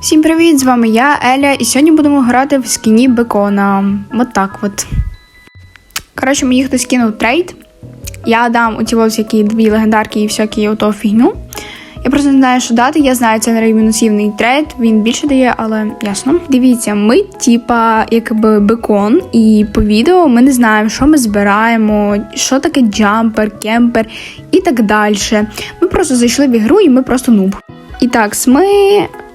Всім привіт! З вами я, Еля, і сьогодні будемо грати в скіні бекона. От так от. Коротше, мені хтось кинув трейд. Я дам оці ось всякі дві легендарки і всякі ото фігню. Я просто не знаю, що дати. Я знаю, це неймінусивний трейд, він більше дає, але ясно. Дивіться, ми, типа, якби бекон, і по відео ми не знаємо, що ми збираємо, що таке джампер, кемпер і так далі. Ми просто зайшли в ігру і ми просто нуб. І так, ми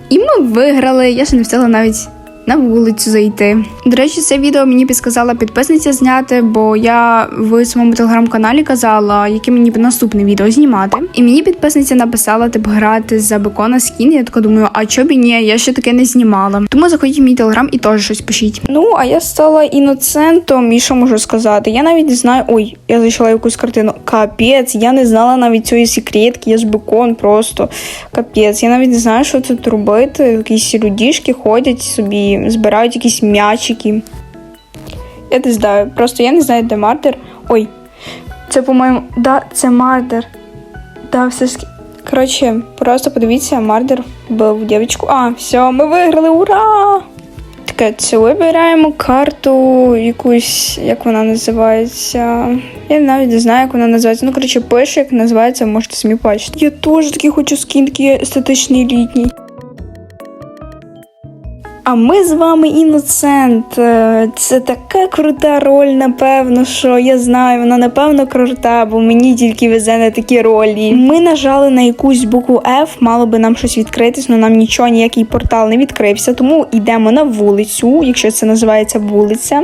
і ми виграли. Я ще не встигла навіть на вулицю зайти. До речі, це відео мені підсказала підписниця зняти, бо я в своєму телеграм-каналі казала, яке мені наступне відео знімати. І мені підписниця написала, типу, грати за бекона скін. Я така думаю, а чо б ні, я ще таке не знімала. Тому заходіть в мій телеграм і теж щось пишіть. Ну, а я стала іноцентом, і що можу сказати? Я навіть не знаю. Ой, я зайшла якусь картину. Капець, я не знала навіть цієї секретки, я ж бекон просто. Капець, я навіть не знаю, що тут робити. Якісь людішки ходять собі, збирають якісь м'ячики. Я не знаю, просто я не знаю, де мардер. Ой, це, по-моєму, да, це мардер. Да, все ж. Коротше, просто подивіться, мардер був дівчинку. А, все, ми виграли, ура! Таке, це вибираємо карту якусь, як вона називається. Я навіть не знаю, як вона називається. Ну, коротше, пише, як називається, можете самі бачити. Я теж такий хочу скін, такий естетичний літній. А ми з вами іноцент. Е, Це така крута роль, напевно, що я знаю, вона напевно крута, бо мені тільки везе на такі ролі. Ми нажали на якусь букву F, мало би нам щось відкритись, але нам нічого, ніякий портал не відкрився. Тому йдемо на вулицю, якщо це називається вулиця.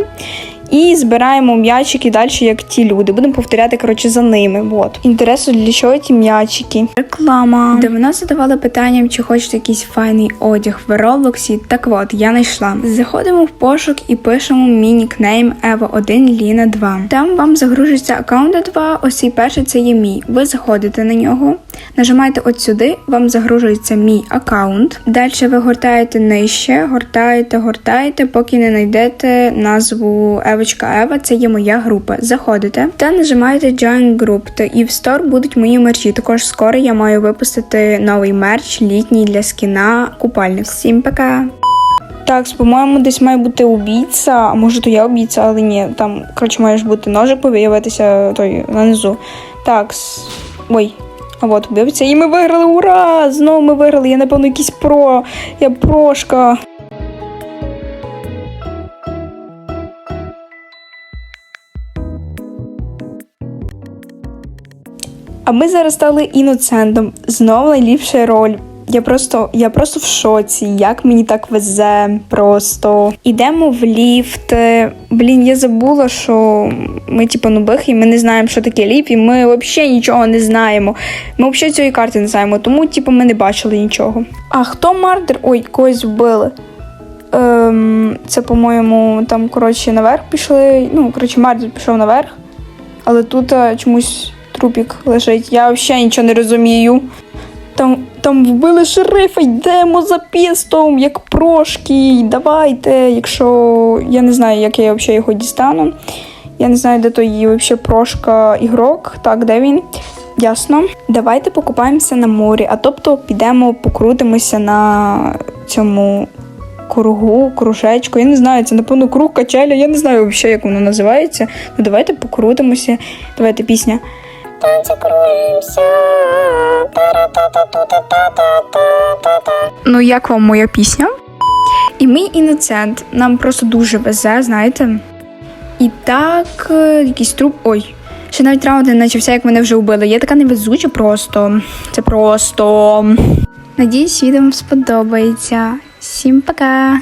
І збираємо м'ячики далі, як ті люди. Будемо повторяти коротше за ними. От. Інтересно, для чого ті м'ячики? Реклама. Де вона задавала питанням, чи хочете якийсь файний одяг в Роблоксі. Так от, я знайшла. Заходимо в пошук і пишемо мій нікнейм Ева 1 Ліна 2. Там вам загружується аккаунт 2. Ось цей перший це є мій. Ви заходите на нього, нажимаєте от сюди, вам загружується мій аккаунт. Далі ви гортаєте нижче, гортаєте, гортаєте, поки не знайдете назву Евочка Ева, це є моя група. Заходите та нажимаєте Join Group, та і в стор будуть мої мерчі. Також скоро я маю випустити новий мерч літній для скіна купальник. Всім пока! Так, по-моєму, десь має бути убійця, а може то я убійця, але ні. Там, коротше, має ж бути ножик появитися той нанизу. Так. Ой. А от убивця. І ми виграли! Ура! Знову ми виграли. Я, напевно, якийсь про. Я прошка. А ми зараз стали іноцентом. Знову найліпша роль. Я просто, я просто в шоці, як мені так везе. Просто ідемо в ліфт. Блін, я забула, що ми типу нубих, і ми не знаємо, що таке ліфт, і ми взагалі нічого не знаємо. Ми взагалі цієї карти не знаємо, тому типу ми не бачили нічого. А хто мардер? Ой, когось вбили. Ем, це, по-моєму, там, коротше, наверх пішли. Ну, коротше, мардер пішов наверх, але тут а, чомусь трупік лежить. Я взагалі нічого не розумію. Там, там вбили шерифа, йдемо за пістом, як прошки. Давайте, якщо я не знаю, як я взагалі його дістану. Я не знаю, де той взагалі прошка ігрок. Так, де він? Ясно. Давайте покупаємося на морі, а тобто підемо покрутимося на цьому кругу, кружечку. Я не знаю, це напевно круг качеля. Я не знаю взагалі, як воно називається. Ну давайте покрутимося. Давайте пісня. Танці. Та-ра-та-та-ту-та-та-та-та-та. Ну, як вам моя пісня? І мій іноцент нам просто дуже везе, знаєте. І так, е, якийсь труп. Ой, ще навіть раунд не почався, як мене вже вбили. Я така невезуча просто. Це просто. Надіюсь, відео вам сподобається. Всім пока!